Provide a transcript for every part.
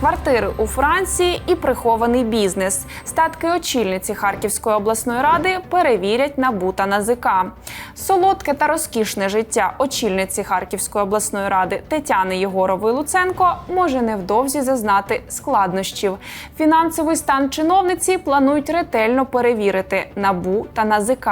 квартири у Франції і прихований бізнес. Статки очільниці Харківської обласної ради перевірять НАБУ та НАЗК. Солодке та розкішне життя очільниці Харківської обласної ради Тетяни Єгорової Луценко може невдовзі зазнати складнощів. Фінансовий стан чиновниці планують ретельно перевірити НАБУ та НАЗК.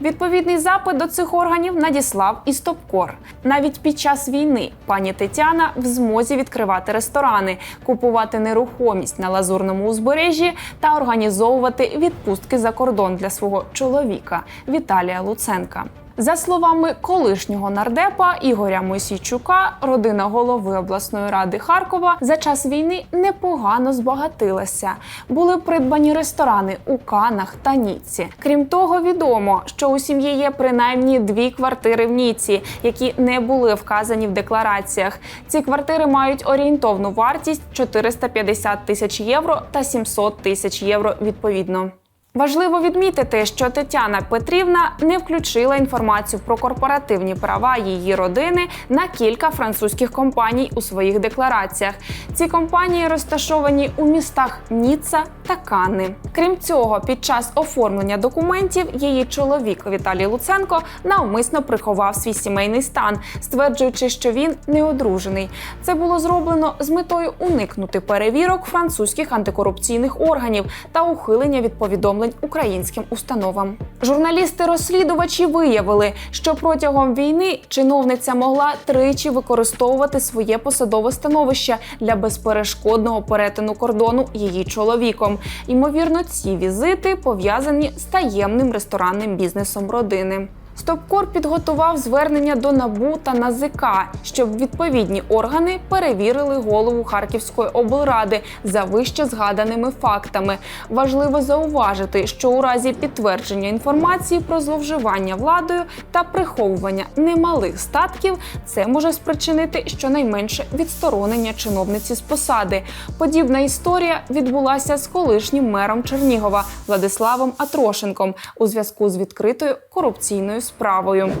Відповідний запит до цих органів надіслав і Стопкор. Навіть під час війни пані Тетяна в змозі відкривати ресторани, купувати нерухомість на лазурному узбережжі та організовувати відпустки за кордон для свого чоловіка Віталія Луценка. За словами колишнього нардепа Ігоря Мойсійчука, родина голови обласної ради Харкова за час війни непогано збагатилася. Були придбані ресторани у Канах та Ніці. Крім того, відомо, що у сім'ї є принаймні дві квартири в Ніці, які не були вказані в деклараціях. Ці квартири мають орієнтовну вартість 450 тисяч євро та 700 тисяч євро відповідно. Важливо відмітити, що Тетяна Петрівна не включила інформацію про корпоративні права її родини на кілька французьких компаній у своїх деклараціях. Ці компанії розташовані у містах Ніцца та Канни. Крім цього, під час оформлення документів її чоловік Віталій Луценко навмисно приховав свій сімейний стан, стверджуючи, що він не одружений. Це було зроблено з метою уникнути перевірок французьких антикорупційних органів та ухилення від повідомлень українським установам. Журналісти-розслідувачі виявили, що протягом війни чиновниця могла тричі використовувати своє посадове становище для безперешкодного перетину кордону її чоловіком. Ймовірно, ці візити пов'язані з таємним ресторанним бізнесом родини. Стопкор підготував звернення до НАБУ та НАЗК, щоб відповідні органи перевірили голову Харківської облради за вище згаданими фактами. Важливо зауважити, що у разі підтвердження інформації про зловживання владою та приховування немалих статків це може спричинити щонайменше відсторонення чиновниці з посади. Подібна історія відбулася з колишнім мером Чернігова Владиславом Атрошенком у зв'язку з відкритою корупційною справою.